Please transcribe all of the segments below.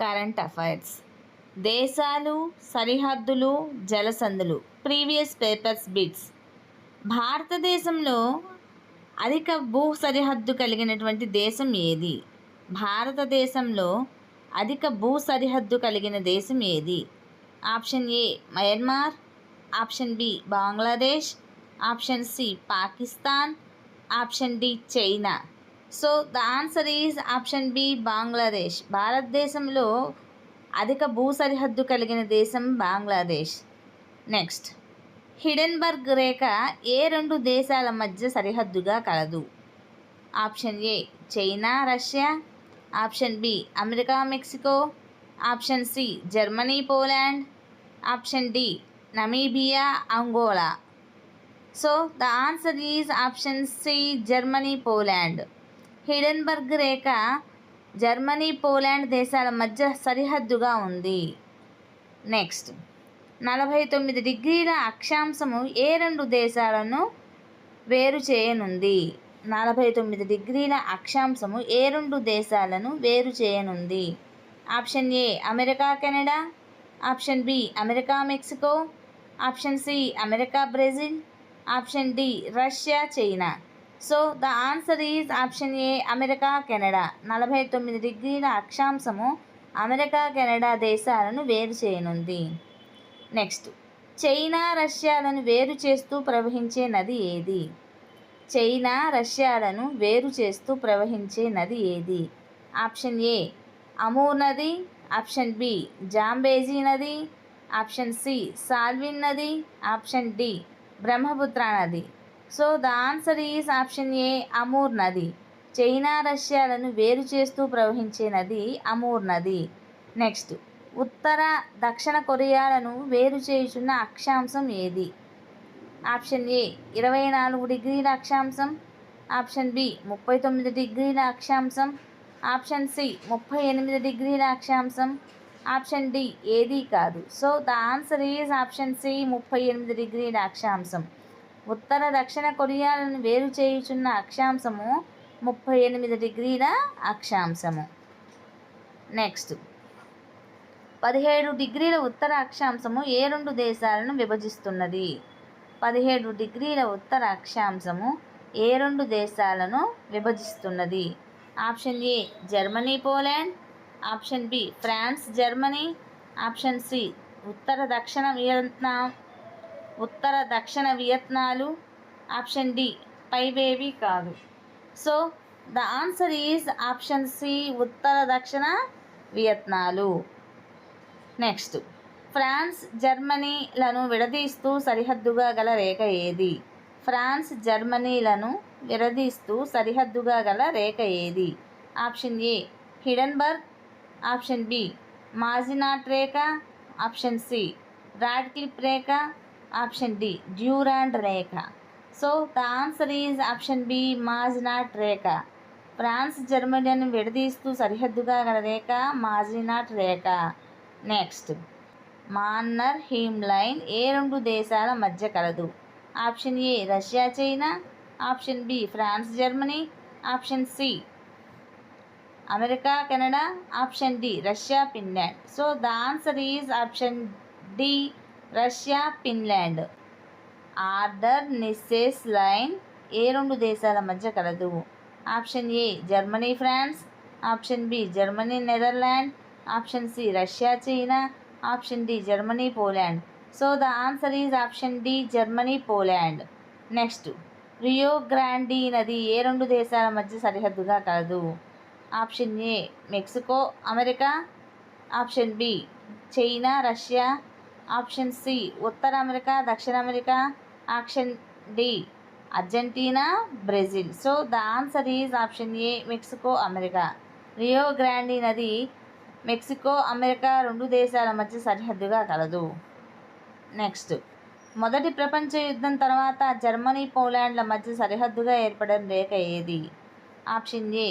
Current affairs. దేశాలు సరిహద్దులు జలసందులు previous papers bits. భారతదేశంలో అధిక భూ సరిహద్దు కలిగినటువంటి దేశం ఏది? భారతదేశంలో అధిక భూ సరిహద్దు కలిగిన దేశం ఏది? Option A Myanmar. Option B Bangladesh. Option C Pakistan. Option D China. So the answer is option B Bangladesh. భారతదేశంలో అధిక భూ సరిహద్దు కలిగిన దేశం బంగ్లాదేశ్. నెక్స్ట్. హిడెన్బర్గ్ రేఖ ఏ రెండు దేశాల మధ్య సరిహద్దుగా కలదు? Option A China Russia. Option B America Mexico. Option C Germany Poland. Option D Namibia Angola. So the answer is option C Germany Poland. Hindenburg Rekha Germany Poland దేశాల మధ్య సరిహద్దుగా ఉంది. నెక్స్ట్. నలభై తొమ్మిది డిగ్రీల అక్షాంశము ఏ రెండు దేశాలను వేరు చేయనుంది? నలభై తొమ్మిది డిగ్రీల అక్షాంశము ఏ రెండు దేశాలను వేరు చేయనుంది? Option A America Canada. Option B America Mexico. Option C America Brazil. Option D Russia China. So the answer is option A America Canada నలభై తొమ్మిది డిగ్రీల అక్షాంశము అమెరికా కెనడా దేశాలను వేరు చేయనుంది. నెక్స్ట్ చైనా రష్యాలను వేరు చేస్తూ ప్రవహించే నది ఏది? చైనా రష్యాలను వేరు చేస్తూ ప్రవహించే నది ఏది? ఆప్షన్ ఏ అమూర్ నది. ఆప్షన్ బి జాంబేజీ నది. ఆప్షన్ సి సాల్విన్ నది. ఆప్షన్ డి బ్రహ్మపుత్ర నది. So the answer is option A Amur నది. చైనా రష్యాలను వేరు చేస్తూ ప్రవహించే నది అమూర్ నది. నెక్స్ట్ ఉత్తర దక్షిణ కొరియాలను వేరు చేయుచున్న అక్షాంశం ఏది? ఆప్షన్ ఏ ఇరవై నాలుగు డిగ్రీల అక్షాంశం. ఆప్షన్ బి ముప్పై తొమ్మిది డిగ్రీల అక్షాంశం. ఆప్షన్ సి ముప్పై ఎనిమిది డిగ్రీల అక్షాంశం. ఆప్షన్ డి ఏది కాదు. So the answer is option C ముప్పై ఎనిమిది డిగ్రీల అక్షాంశం. ఉత్తర దక్షిణ కొరియాలను వేరు చేయుచున్న అక్షాంశము ముప్పై ఎనిమిది డిగ్రీల అక్షాంశము. నెక్స్ట్ పదిహేడు డిగ్రీల ఉత్తర అక్షాంశము ఏ రెండు దేశాలను విభజిస్తున్నది? పదిహేడు డిగ్రీల ఉత్తర అక్షాంశము ఏ రెండు దేశాలను విభజిస్తున్నది? Option A Germany Poland option B France Germany option C ఉత్తర దక్షిణ వియత్నాం ఉత్తర దక్షిణ వియత్నాలు ఆప్షన్ డి. పైవేవి కాదు. So the answer is option C ఉత్తర దక్షిణ వియత్నాలు. నెక్స్ట్. ఫ్రాన్స్ జర్మనీలను విడదీస్తూ సరిహద్దుగా గల రేఖ ఏది? ఫ్రాన్స్ జర్మనీలను విడదీస్తూ సరిహద్దుగా గల రేఖ ఏది? Option A Hindenburg. Option B Maginot Rekha. Option C Radcliffe రేఖ. Option D Durand Rekha. So the answer is option B Maginot Rekha. France జర్మనీని విడదీస్తూ సరిహద్దుగా గల రేఖ మాజినాట్ రేఖ. నెక్స్ట్ మాన్నర్ హీమ్ లైన్ ఏ రెండు దేశాల మధ్య కలదు. Option A Russia China. Option B France Germany. Option C America Canada. Option D Russia Finland. So the answer is option D Russia Finland. Oder Neisse line ఏ రెండు దేశాల మధ్య కలదు. Option A Germany France. Option B Germany Netherland. Option C Russia China. Option D Germany Poland. So the answer is option D Germany Poland. Next Rio Grande నది ఏ రెండు దేశాల మధ్య సరిహద్దుగా కలదు? Option A Mexico America. Option B China Russia. Option C Uttara America దక్షిణ America. Option D Argentina Brazil. So the answer is option A Mexico America. Rio Grande నది Mexico America రెండు దేశాల మధ్య సరిహద్దుగా కలదు. నెక్స్ట్. మొదటి ప్రపంచ యుద్ధం తర్వాత జర్మనీ పోలాండ్ల మధ్య సరిహద్దుగా ఏర్పడిన రేఖ ఏది? Option A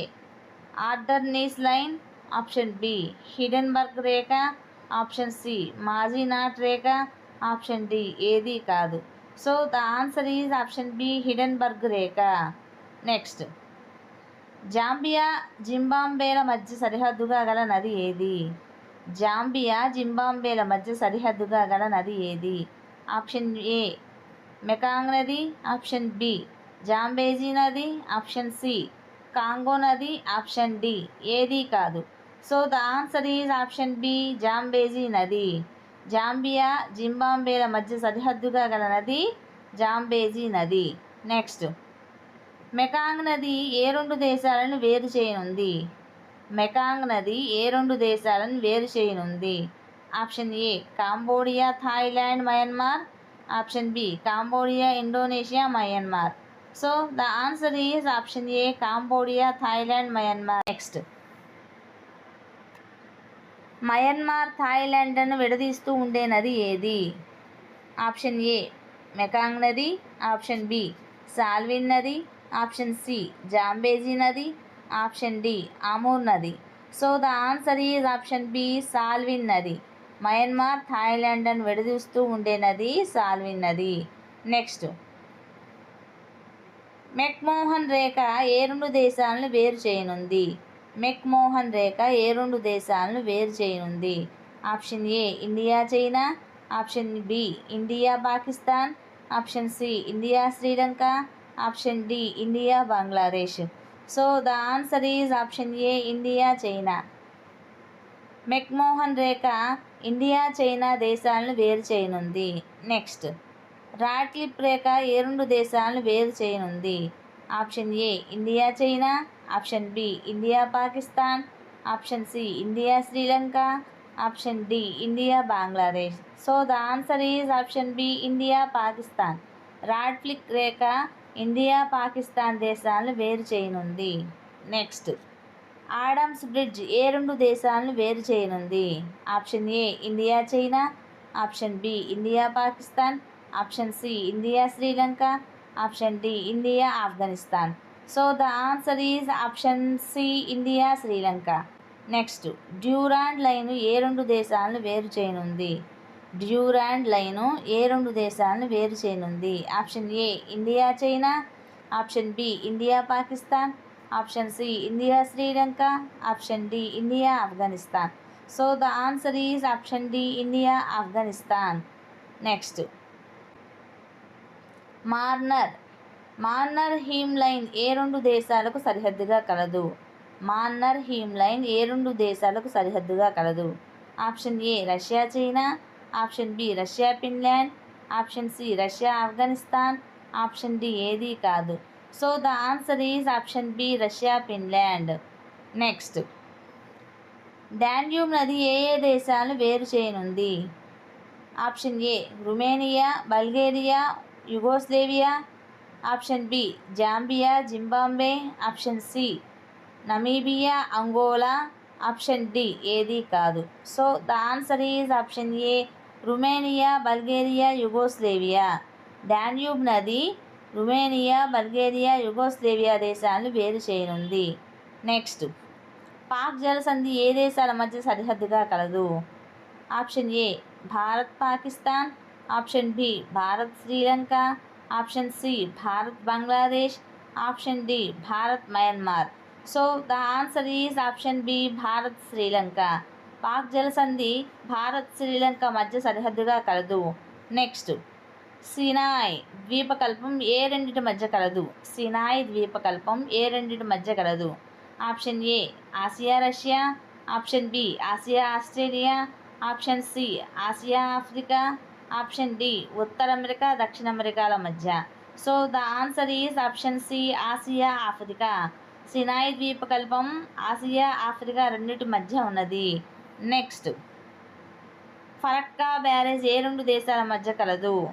Oder Neisse line. Option B Hindenburg Rekha. Option C. మాజీ నాట్ రేఖ ఆప్షన్ డి. ఏది కాదు. So the answer is option B Hindenburg Rekha. Next. Zambia జింబాంబేల మధ్య సరిహద్దుగా గల నది ఏది? జాంబియా జింబాంబేల మధ్య సరిహద్దుగా గల నది ఏది? ఆప్షన్ ఏ మెకాంగ్ నది. ఆప్షన్ బి జాంబేజీ నది. ఆప్షన్ సి కాంగో నది. ఆప్షన్ డి ఏది కాదు. So the answer is option B Zambezi నది జాంబియా జింబాబ్వేల మధ్య సరిహద్దుగా గల నది జాంబేజీ నది నెక్స్ట్ మెకాంగ్ నది ఏ రెండు దేశాలను వేరు చేయనుంది. మెకాంగ్ నది ఏ రెండు దేశాలను వేరు చేయనుంది. Option A Cambodia Thailand Myanmar option B Cambodia Indonesia Myanmar so the answer is option A Cambodia Thailand Myanmar next Myanmar థాయిలాండ్లను విడదీస్తూ ఉండే నది ఏది? ఆప్షన్ ఏ మెకాంగ్ నది. ఆప్షన్ బి సాల్విన్ నది. ఆప్షన్ సి జాంబేజీ నది. ఆప్షన్ డి ఆమూర్ నది. So the answer is option B Salween నది. Myanmar థాయిలాండ్ను విడదీస్తూ ఉండే నది సాల్విన్ నది. నెక్స్ట్. మెక్మోహన్ రేఖ ఏ రెండు దేశాలను వేరు చేయనుంది. మెక్మోహన్ రేఖ ఏ రెండు దేశాలను వేరు చేయనుంది. Option A India China. Option B India Pakistan. Option C India Sri Lanka. Option D India Bangladesh. So the answer is option A India China. McMahon Rekha India China దేశాలను వేరు చేయనుంది. నెక్స్ట్. రాట్లిప్ రేఖ ఏ రెండు దేశాలను వేరు చేయనుంది. Option A India China option B India Pakistan option C India Sri Lanka option D India Bangladesh. So the answer is option B India Pakistan. Radcliffe Rekha India Pakistan దేశాలను వేరు చేయనుంది. నెక్స్ట్ ఆడమ్స్ బ్రిడ్జ్ ఏ రెండు దేశాలను వేరు చేయనుంది? Option A India China option B India Pakistan option C India Sri Lanka option D India Afghanistan. So the answer is option C India Sri Lanka. Next Durand line ఏ రెండు దేశాలను వేరు చేయనుంది? Durand line ఏ రెండు దేశాలను వేరు చేయనుంది? Option A India China. Option B India Pakistan. Option C India Sri Lanka. Option D India Afghanistan. So the answer is option D India Afghanistan. Next Manner Manner heim line ఏ రెండు దేశాలకు సరిహద్దుగా కలదు. మార్నర్ heim line ఏ రెండు దేశాలకు సరిహద్దుగా కలదు. Option A Russia China. Option B Russia Finland. Option C Russia Afghanistan. Option D ఏది కాదు. So the answer is option B Russia Finland. Next. Danube నది ఏ ఏ దేశాలు వేరు చేయనుంది? Option A Rumania Bulgaria Yugoslavia option B Zambia Zimbabwe option C Namibia Angola option D ఏది కాదు. So the answer is option A Rumania Bulgaria Yugoslavia. Danube నది Romania Bulgaria Yugoslavia దేశాలను వేరు చేయనుంది. నెక్స్ట్ పాక్ జలసంధి ఏ దేశాల మధ్య సరిహద్దుగా కలదు? Option A Bharat Pakistan option B Bharat Sri Lanka option C Bharat Bangladesh option D Bharat Myanmar. So the answer is option B Bharat Sri Lanka. Palk జలసంధి భారత్ శ్రీలంక మధ్య సరిహద్దుగా కలదు. నెక్స్ట్ సినాయ్ ద్వీపకల్పం ఏ రెండింటి మధ్య కలదు? సినాయ్ ద్వీపకల్పం ఏ రెండిటి మధ్య కలదు? Option A Asia Russia. Option B Asia Australia. Option C Asia Africa. Option D Uttara America దక్షిణ అమెరికాల మధ్య. So the answer is option C Asia Africa. Sinai ద్వీపకల్పం Asia Africa రెండింటి మధ్య ఉన్నది. నెక్స్ట్. ఫరక్కా బ్యారేజ్ ఏ రెండు దేశాల మధ్య కలదు?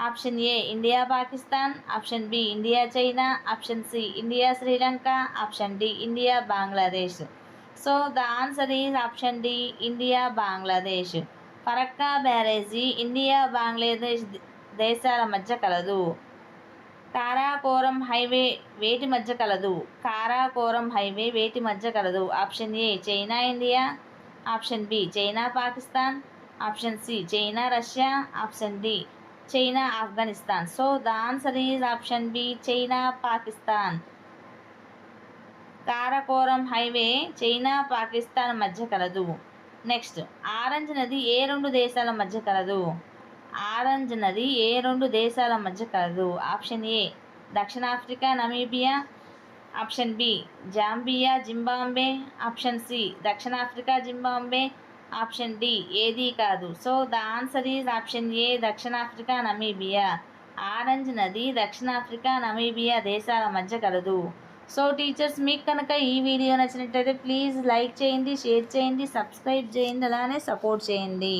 Option A India Pakistan. Option B India China. Option C India Sri Lanka. Option D India Bangladesh. So the answer is option D India Bangladesh. Farakka barrage India Bangladesh దేశాల మధ్య కలదు. Karakoram highway వేటి మధ్య కలదు. కారాకోరం హైవే వేటి మధ్య కలదు. Option A China India. Option B China Pakistan. Option C China Russia. Option D China Afghanistan. So the answer is option B China Pakistan. Karakoram highway China Pakistan మధ్య కలదు. నెక్స్ట్ ఆరెంజ్ నది ఏ రెండు దేశాల మధ్య కలదు? ఆరెంజ్ నది ఏ రెండు దేశాల మధ్య కలదు? ఆప్షన్ ఏ దక్షిణాఫ్రికా Namibia. Option B Zambia Zimbabwe option C దక్షిణాఫ్రికా జింబాంబే ఆప్షన్ డి ఏది కాదు. So the answer is option A దక్షిణాఫ్రికా నమీబియా. ఆరెంజ్ నది దక్షిణాఫ్రికా నమీబియా దేశాల మధ్య కలదు. సో టీచర్స్ మీకు కనుక ఈ వీడియో నచ్చినట్లయితే ప్లీజ్ లైక్ చేయండి షేర్ చేయండి సబ్స్క్రైబ్ చేయండి అలానే సపోర్ట్ చేయండి.